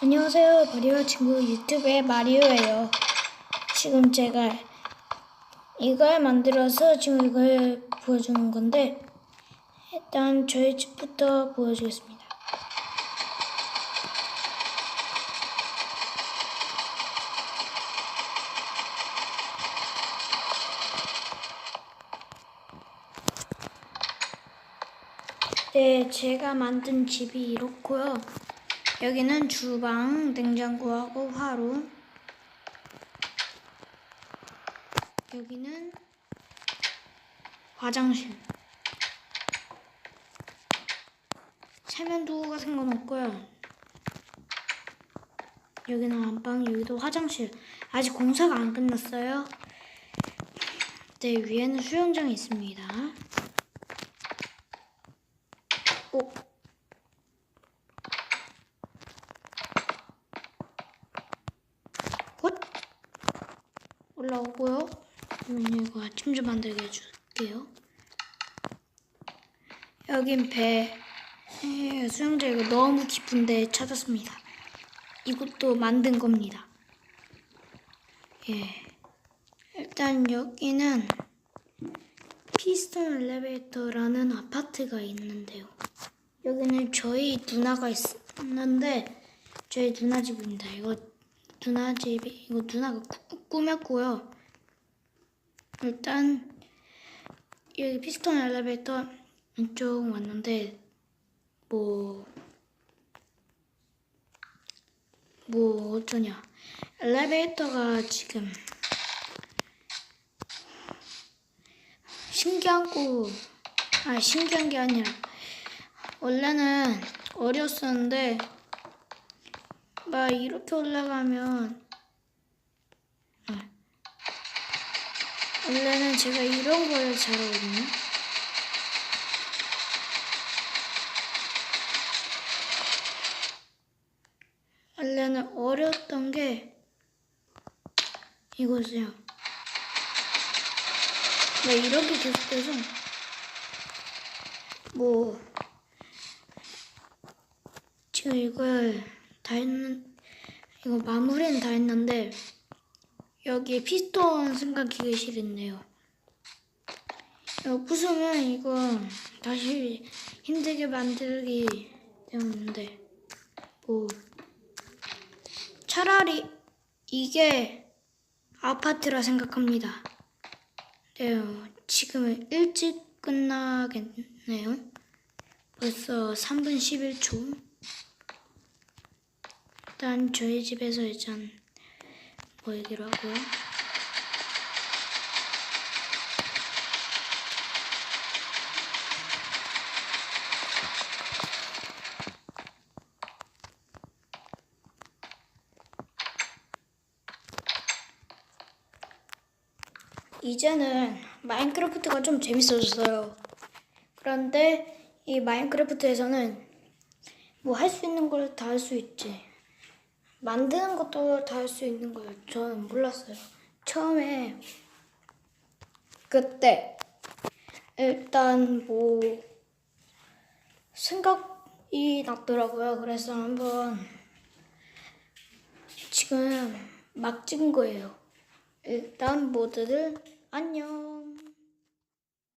안녕하세요. 마리오 친구 유튜브의 마리오예요. 지금 제가 이걸 만들어서 지금 이걸 보여주는 건데 일단 저희 집부터 보여주겠습니다. 네, 제가 만든 집이 이렇고요. 여기는 주방, 냉장고하고 화로. 여기는 화장실. 세면도 같은 건 없고요. 여기는 안방, 여기도 화장실. 아직 공사가 안 끝났어요. 네, 위에는 수영장이 있습니다. 오, 올라오고요. 그러면 이거 아침 좀 만들게 해줄게요. 여긴 배. 에, 수영장 이거 너무 깊은데 찾았습니다. 이것도 만든 겁니다. 예. 일단 여기는 피스톤 엘리베이터라는 아파트가 있는데요. 여기는 저희 누나가 있는데 저희 누나 집입니다. 이거 누나 집이 이거 누나가 꾸, 꾸몄고요. 일단 여기 피스톤 엘리베이터 이쪽 왔는데 뭐뭐 어쩌냐 엘리베이터가 지금 신기한 거, 아, 신기한 게 아니라, 원래는 어렸었는데, 막 이렇게 올라가면, 아, 원래는 제가 이런 걸 잘하거든요. 원래는 어렸던 게, 이거세요. 네, 이렇게 계속돼서 뭐 지금 이걸 다 했는 이거 마무리는 다 했는데 여기에 피스톤 승강 기계실 있네요. 이거 부수면 이거 다시 힘들게 만들기 때문인데 뭐 차라리 이게 아파트라 생각합니다. 네, 지금은 일찍 끝나겠네요. 벌써 3분 11초. 일단 저희 집에서 일단 모이기로 하고요. 이제는 마인크래프트가 좀 재밌어졌어요. 그런데 이 마인크래프트에서는 뭐 할 수 있는 걸 다 할 수 있지. 만드는 것도 다 할 수 있는 걸 저는 몰랐어요. 처음에 그때 일단 뭐 생각이 났더라고요. 그래서 한번 지금 막 찍은 거예요. 일단 모두들 안녕.